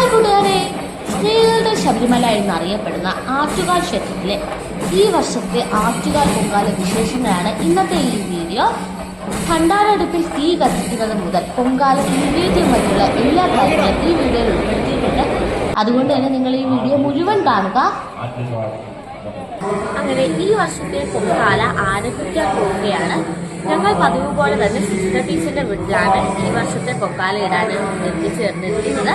Hi കൂട്ടുകാരെ സ്ത്രീകളുടെ ശബരിമല എന്നറിയപ്പെടുന്ന ആറ്റുകാൽ ക്ഷേത്രത്തിലെ ഈ വർഷത്തെ ആറ്റുകാൽ പൊങ്കാല വിശേഷങ്ങളാണ് ഇന്നത്തെ ഈ വീഡിയോ. ഭണ്ഡാരടുപ്പിൽ തീ കത്തിക്കുന്നത് മുതൽ പൊങ്കാല നിവേദ്യം വരെയുള്ള എല്ലാ കാര്യങ്ങളും ഈ വീഡിയോയിൽ ഉൾപ്പെടുത്തിയിട്ടുണ്ട്. അതുകൊണ്ട് തന്നെ നിങ്ങൾ ഈ വീഡിയോ മുഴുവൻ കാണുക. അങ്ങനെ ഈ വർഷത്തെ പൊങ്കാല ആരംഭിക്കാൻ പോവുകയാണ്. ഞങ്ങൾ പതിവ് പോലെ തന്നെ സിസ്റ്റർ ടീച്ചറിന്റെ വീട്ടിലാണ് ഈ വർഷത്തെ പൊങ്കാല ഇടാൻ എത്തിച്ചേർന്നിരിക്കുന്നത്.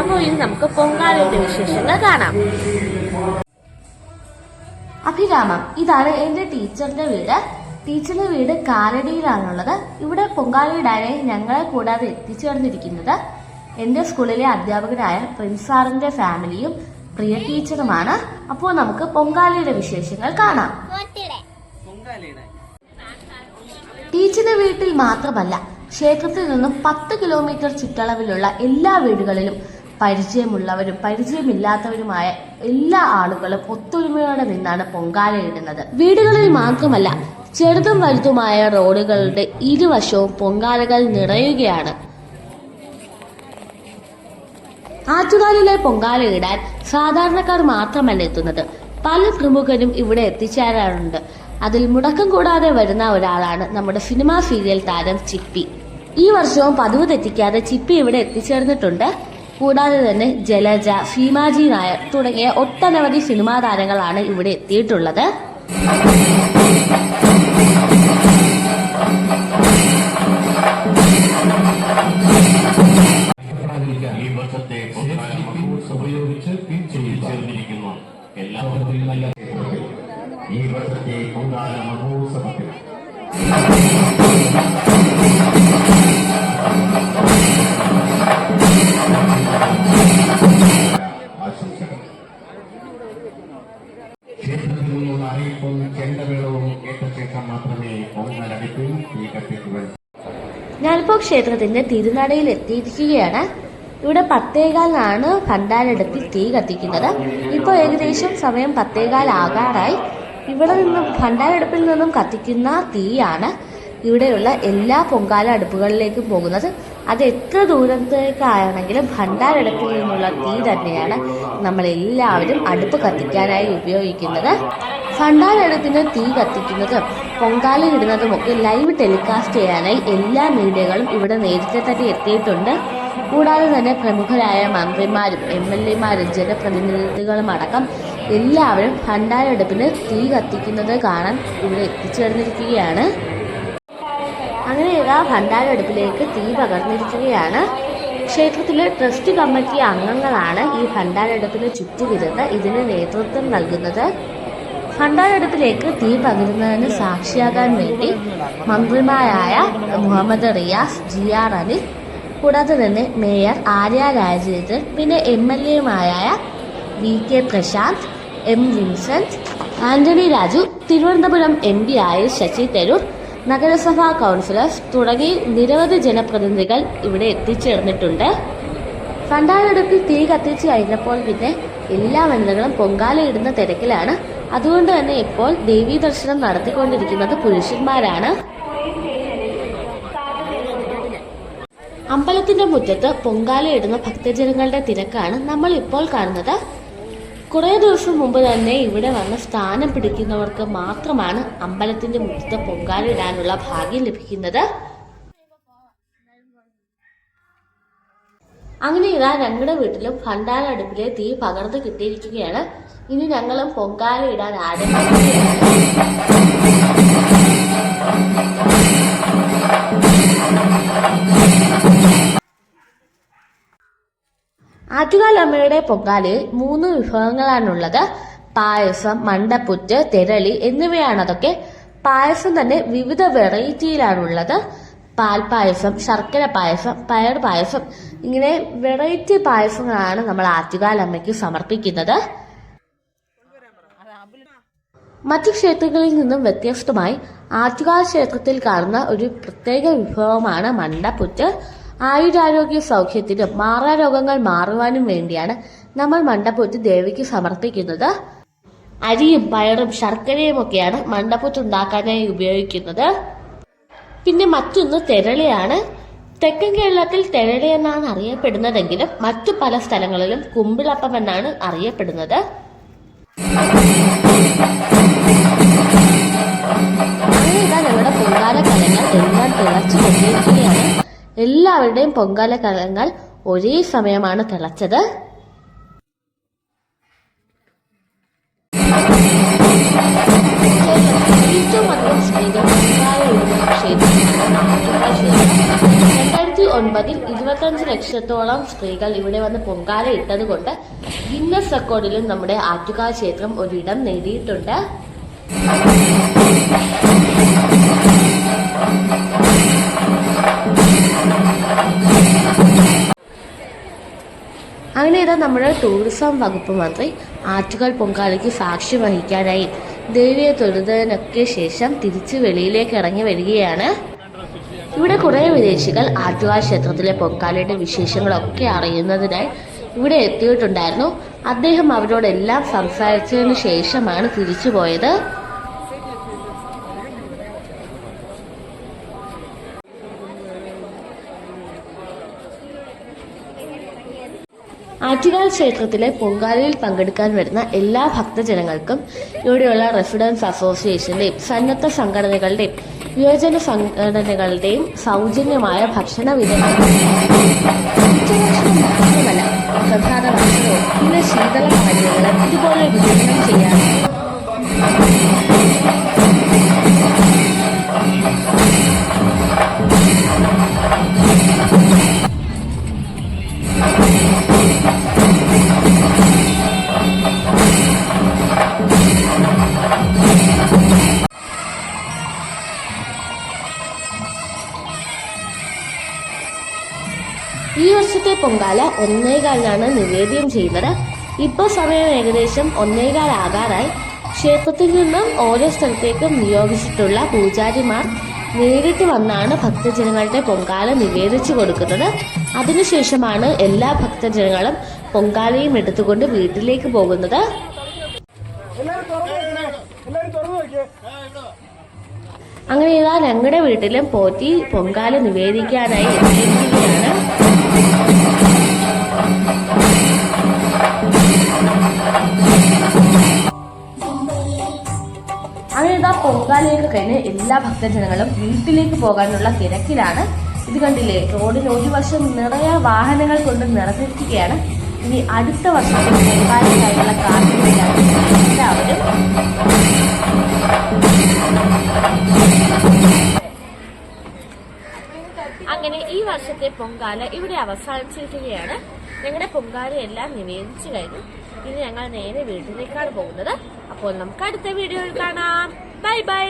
അപ്പോൾ ഇനി നമുക്ക് പൊങ്കാലയുടെ വിശേഷങ്ങൾ കാണാം. അഭിരാമം ഇതാണ് എന്റെ ടീച്ചറിന്റെ വീട്. ടീച്ചറിന്റെ വീട് കാലടിയിലാണുള്ളത്. ഇവിടെ പൊങ്കാല ഇടാനായി ഞങ്ങളെ കൂടാതെ എത്തിച്ചേർന്നിരിക്കുന്നത് എന്റെ സ്കൂളിലെ അധ്യാപകനായ പ്രിൻസാറിന്റെ ഫാമിലിയും പ്രിയ ടീച്ചറുമാണ്. അപ്പോൾ നമുക്ക് പൊങ്കാലയുടെ വിശേഷങ്ങൾ കാണാം. ടീച്ചറുടെ വീട്ടിൽ മാത്രമല്ല ക്ഷേത്രത്തിൽ നിന്നും പത്ത് കിലോമീറ്റർ ചുറ്റളവിലുള്ള എല്ലാ വീടുകളിലും പരിചയമുള്ളവരും പരിചയമില്ലാത്തവരുമായ എല്ലാ ആളുകളും ഒത്തൊരുമയോടെ നിന്നാണ് പൊങ്കാല പൊങ്കാലയിടുന്നത് വീടുകളിൽ മാത്രമല്ല ചെറുതും വലുതുമായ റോഡുകളുടെ ഇരുവശവും പൊങ്കാലകൾ നിറയുകയാണ്. ആറ്റുകാലിലെ പൊങ്കാല ഇടാൻ സാധാരണക്കാർ മാത്രമല്ല എത്തുന്നത്. പല പ്രമുഖരും ഇവിടെ എത്തിച്ചേരാറുണ്ട്. അതിൽ മുടക്കം കൂടാതെ വരുന്ന ഒരാളാണ് നമ്മുടെ സിനിമാ സീരിയൽ താരം ചിപ്പി. ഈ വർഷവും പതിവ് തെറ്റിക്കാതെ ചിപ്പി ഇവിടെ എത്തിച്ചേർന്നിട്ടുണ്ട്. കൂടാതെ തന്നെ ജലജ ഭീമാജി നായർ തുടങ്ങിയ ഒട്ടനവധി സിനിമാ താരങ്ങളാണ് ഇവിടെ എത്തിയിട്ടുള്ളത്. ഈ വർഷത്തെ ഉപയോഗിച്ച് പിൻ ഈ വർഷത്തെ പൊങ്കാല മഹോത്സവത്തിൽ ക്ഷേത്രത്തിൽ നിന്നുള്ള അറിയിപ്പും ചെണ്ടമേളവും കേട്ട ശേഷം മാത്രമേ പൊങ്കാലടുപ്പിൽ ഈ കത്തിക്കുകൾ ക്ഷേത്രത്തിന്റെ തിരുനടയിൽ എത്തിയിരിക്കുകയാണ്. ഇവിടെ പത്തേകാലിനാണ് ഭണ്ഡാരടുപ്പിൽ തീ കത്തിക്കുന്നത്. ഇപ്പോൾ ഏകദേശം സമയം പത്തേകാൽ ആകാറായി ഇവിടെ നിന്നും ഭണ്ഡാരടുപ്പിൽ നിന്നും കത്തിക്കുന്ന തീയാണ് ഇവിടെയുള്ള എല്ലാ പൊങ്കാല അടുപ്പുകളിലേക്കും പോകുന്നത്. അത് എത്ര ദൂരത്തേക്കാണെങ്കിലും ഭണ്ഡാരടുപ്പിൽ നിന്നുള്ള തീ തന്നെയാണ് നമ്മൾ എല്ലാവരും അടുപ്പ് കത്തിക്കാനായി ഉപയോഗിക്കുന്നത്. ഭണ്ഡാരടുപ്പിന് തീ കത്തിക്കുന്നതും പൊങ്കാല ഇടുന്നതും ഒക്കെ ലൈവ് ടെലികാസ്റ്റ് ചെയ്യാനായി എല്ലാ മീഡിയകളും ഇവിടെ നേരത്തെ തന്നെ എത്തിയിട്ടുണ്ട്. കൂടാതെ തന്നെ പ്രമുഖരായ മന്ത്രിമാരും എം എൽ എമാരും ജനപ്രതിനിധികളും അടക്കം എല്ലാവരും ഭണ്ഡാരടുപ്പിന് തീ കത്തിക്കുന്നത് കാണാൻ ഇവിടെ എത്തിച്ചേർന്നിരിക്കുകയാണ് അങ്ങനെ ഇതാ ഭണ്ഡാരടുപ്പിലേക്ക് തീ പകർന്നിരിക്കുകയാണ്. ക്ഷേത്രത്തിലെ ട്രസ്റ്റ് കമ്മിറ്റി അംഗങ്ങളാണ് ഈ ഭണ്ഡാരടുപ്പിന് ചുറ്റുവിരുന്ന് ഇതിന് നേതൃത്വം നൽകുന്നത്. ഭണ്ഡാരടുപ്പിലേക്ക് തീ പകരുന്നതിന് സാക്ഷിയാകാൻ വേണ്ടി മന്ത്രിമാരായ മുഹമ്മദ് റിയാസ് ജി ആർ അലി കൂടാതെ തന്നെ മേയർ ആര്യ രാജേന്ദ്രൻ പിന്നെ M L എമാരായ V K Prashanth M Vincent Antony Raju Thiruvananthapuram M P ആയ ശശി തരൂർ നഗരസഭാ കൗൺസിലേഴ്സ് തുടങ്ങി നിരവധി ജനപ്രതിനിധികൾ ഇവിടെ എത്തിച്ചേർന്നിട്ടുണ്ട്. ഭണ്ഡാരടുപ്പിൽ തീ കത്തിച്ച് കഴിഞ്ഞപ്പോൾ പിന്നെ എല്ലാ വനിതകളും പൊങ്കാലയിടുന്ന തിരക്കിലാണ്. അതുകൊണ്ട് തന്നെ ഇപ്പോൾ ദേവീ ദർശനം നടത്തിക്കൊണ്ടിരിക്കുന്നത് പുരുഷന്മാരാണ്. അമ്പലത്തിന്റെ മുറ്റത്ത് പൊങ്കാലയിടുന്ന ഭക്തജനങ്ങളുടെ തിരക്കാണ് നമ്മൾ ഇപ്പോൾ കാണുന്നത്. കുറേ ദിവസം മുമ്പ് തന്നെ ഇവിടെ വന്ന് സ്ഥാനം പിടിക്കുന്നവർക്ക് മാത്രമാണ് അമ്പലത്തിന്റെ മുറ്റത്ത് പൊങ്കാലിടാനുള്ള ഭാഗ്യം ലഭിക്കുന്നത്. അങ്ങനെ ഇതാ ഞങ്ങളുടെ വീട്ടിലും ഭണ്ടാര അടുപ്പിലെ തീ പകർന്നു കിട്ടിയിരിക്കുകയാണ്. ഇനി ഞങ്ങളും പൊങ്കാല ഇടാൻ ആരംഭിക്കുകയാണ് ആറ്റുകാലമ്മയുടെ പൊങ്കാലയിൽ മൂന്ന് വിഭവങ്ങളാണുള്ളത്. പായസം മണ്ടപ്പുറ്റ് തെരളി എന്നിവയാണ് അതൊക്കെ പായസം തന്നെ വിവിധ വെറൈറ്റിയിലാണുള്ളത്. പാൽപ്പായസം ശർക്കര പായസം പയർ പായസം ഇങ്ങനെ വെറൈറ്റി പായസങ്ങളാണ് നമ്മൾ ആറ്റുകാലമ്മയ്ക്ക് സമർപ്പിക്കുന്നത്. മറ്റു ക്ഷേത്രങ്ങളിൽ നിന്നും വ്യത്യസ്തമായി ആറ്റുകാൽ ക്ഷേത്രത്തിൽ കാണുന്ന ഒരു പ്രത്യേക വിഭവമാണ് മണ്ടപ്പുറ്റ് ആയുരാരോഗ്യ സൗഖ്യത്തിനും മാറാരോഗങ്ങൾ മാറുവാനും വേണ്ടിയാണ് നമ്മൾ മണ്ടപ്പുറ്റ് ദേവിക്ക് സമർപ്പിക്കുന്നത്. അരിയും പയറും ശർക്കരയും ഒക്കെയാണ് മണ്ടപ്പുറ്റ് ഉണ്ടാക്കാനായി ഉപയോഗിക്കുന്നത്. പിന്നെ മറ്റൊന്ന് തെരളിയാണ്. തെക്കൻ കേരളത്തിൽ തെരളി എന്നാണ് അറിയപ്പെടുന്നതെങ്കിലും മറ്റു പല സ്ഥലങ്ങളിലും കുമ്പിളപ്പം എന്നാണ് അറിയപ്പെടുന്നത്. എല്ലാവരുടെയും പൊങ്കാല കലങ്ങൾ ഒരേ സമയമാണ് തിളച്ചത്. ഏറ്റവും രണ്ടായിരത്തി ഒൻപതിൽ ഇരുപത്തഞ്ച് ലക്ഷത്തോളം സ്ത്രീകൾ ഇവിടെ വന്ന് പൊങ്കാല ഇട്ടത് കൊണ്ട് ഗിന്നസ് റെക്കോർഡിലും നമ്മുടെ ആറ്റുകാൽ ക്ഷേത്രം ഒരിടം നേടിയിട്ടുണ്ട്. അങ്ങനെ ഇതാ നമ്മുടെ ടൂറിസം വകുപ്പ് മന്ത്രി ആറ്റുകാൽ പൊങ്കാലയ്ക്ക് സാക്ഷി വഹിക്കാനായി ദേവിയെ തൊഴുതതിനൊക്കെ ശേഷം തിരിച്ച് വെളിയിലേക്ക് ഇറങ്ങി വരികയാണ്. ഇവിടെ കുറേ വിദേശികൾ ആറ്റുകാൽ ക്ഷേത്രത്തിലെ പൊങ്കാലയുടെ വിശേഷങ്ങളൊക്കെ അറിയുന്നതിനായി ഇവിടെ എത്തിയിട്ടുണ്ടായിരുന്നു. അദ്ദേഹം അവരോടെല്ലാം സംസാരിച്ചതിന് ശേഷമാണ് തിരിച്ചു പോയത്. ആറ്റുകാൽ ക്ഷേത്രത്തിലെ പൊങ്കാലയിൽ പങ്കെടുക്കാൻ വരുന്ന എല്ലാ ഭക്തജനങ്ങൾക്കും ഇവിടെയുള്ള റെസിഡൻസ് അസോസിയേഷന്റെയും സന്നദ്ധ സംഘടനകളുടെയും യുവജന സംഘടനകളുടെയും സൗജന്യമായ ഭക്ഷണ വിതരണം. പ്രധാന ഭക്ഷണവും പിന്നെ ശീതള ഇതുപോലെ വിതരണം ചെയ്യാറുണ്ട്. ഈ വർഷത്തെ പൊങ്കാല ഒന്നേകാലിനാണ് നിവേദ്യം ചെയ്യുന്നത് ഇപ്പോൾ സമയം ഏകദേശം ഒന്നേകാൽ ആകാറായി ക്ഷേത്രത്തിൽ നിന്നും ഓരോ സ്ഥലത്തേക്കും നിയോഗിച്ചിട്ടുള്ള പൂജാരിമാർ നേരിട്ട് വന്നാണ് ഭക്തജനങ്ങളുടെ പൊങ്കാല നിവേദിച്ചു കൊടുക്കുന്നത്. അതിനുശേഷമാണ് എല്ലാ ഭക്തജനങ്ങളും പൊങ്കാലയും എടുത്തുകൊണ്ട് വീട്ടിലേക്ക് പോകുന്നത്. അങ്ങനെ ഇതാ ഞങ്ങളുടെ വീട്ടിലും പോറ്റി പൊങ്കാല നിവേദിക്കാനായി എത്തിയിരിക്കുകയാണ് അങ്ങനെ ഇതാ പൊങ്കാലയൊക്കെ കഴിഞ്ഞ് എല്ലാ ഭക്തജനങ്ങളും വീട്ടിലേക്ക് പോകാനുള്ള തിരക്കിലാണ്. ഇത് കണ്ടില്ലേ റോഡിന് ഒരു വർഷം നിറയെ വാഹനങ്ങൾ കൊണ്ട് നിറഞ്ഞിരിക്കുകയാണ്. ഇനി അടുത്ത വർഷം പൊങ്കാലയ്ക്കായുള്ള കാത്തിരിക്കുകയാണ് എല്ലാവരും. അങ്ങനെ ഈ വർഷത്തെ പൊങ്കാല ഇവിടെ അവസാനിച്ചിരിക്കുകയാണ്. ഞങ്ങളുടെ പൊങ്കാല എല്ലാം നിവേദിച്ചു കഴിഞ്ഞു. ഇനി ഞങ്ങൾ നേരെ വീട്ടിലേക്കാണ് പോകുന്നത്. അപ്പോൾ നമുക്ക് അടുത്ത വീഡിയോയിൽ കാണാം. Bye bye.